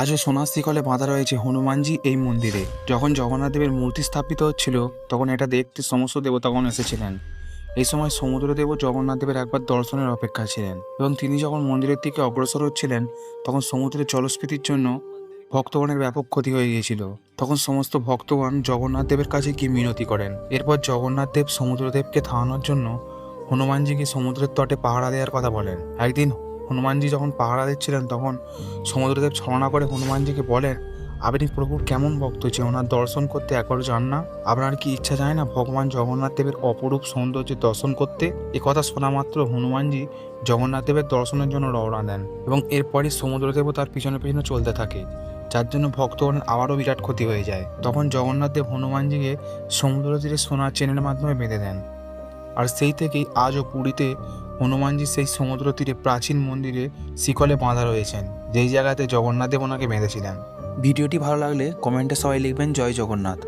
আজও সোনার শিকলে বাঁধা রয়েছে হনুমানজি এই মন্দিরে। যখন জগন্নাথ দেবের মূর্তি স্থাপিত হচ্ছিল, তখন এটা দেখতে সমস্ত দেবতাগণ এসেছিলেন। এই সময় সমুদ্রদেব জগন্নাথ দেবের একবার দর্শনের অপেক্ষা ছিলেন এবং তিনি যখন মন্দিরের দিকে অগ্রসর হচ্ছিলেন, তখন সমুদ্রের জলস্ফীতির জন্য ভক্তগণের ব্যাপক ক্ষতি হয়ে গিয়েছিল। তখন সমস্ত ভক্তগণ জগন্নাথ দেবের কাছে কি মিনতি করেন। এরপর জগন্নাথ দেব সমুদ্রদেবকে থামানোর জন্য হনুমানজিকে সমুদ্রের তটে পাহারা দেওয়ার কথা বলেন। একদিন হনুমানজি যখন পাহারা দিচ্ছিলেন, তখন সমুদ্রদেব ছলনা করে হনুমানজিকে বলেন আপনি প্রভুর কেমন ভক্ত যে ওনার দর্শন করতে একবার যান না। আপনার কি ইচ্ছা যায় না ভগবান জগন্নাথ দেবের অপরূপ সৌন্দর্যের দর্শন করতে? কথা শোনা মাত্র হনুমানজি জগন্নাথ দেবের দর্শনের জন্য রওনা দেন এবং এরপরই সমুদ্রদেবও তার পিছনে পিছনে চলতে থাকে, যার জন্য ভক্তগণ আবারও বিরাট ক্ষতি হয়ে যায়। তখন জগন্নাথ দেব হনুমানজিকে সমুদ্র তীরে সোনার চেনের মাধ্যমে বেঁধে দেন। আর সেই থেকেই আজও পুরীতে হনুমানজি সেই সমুদ্র তীরে প্রাচীন মন্দিরে শিকলে বাঁধা রয়েছেন, যেই জায়গাতে জগন্নাথ দেব ওনাকে বেঁধেছিলেন। ভিডিওটি ভালো লাগলে কমেন্টে সবাই লিখবেন, জয় জগন্নাথ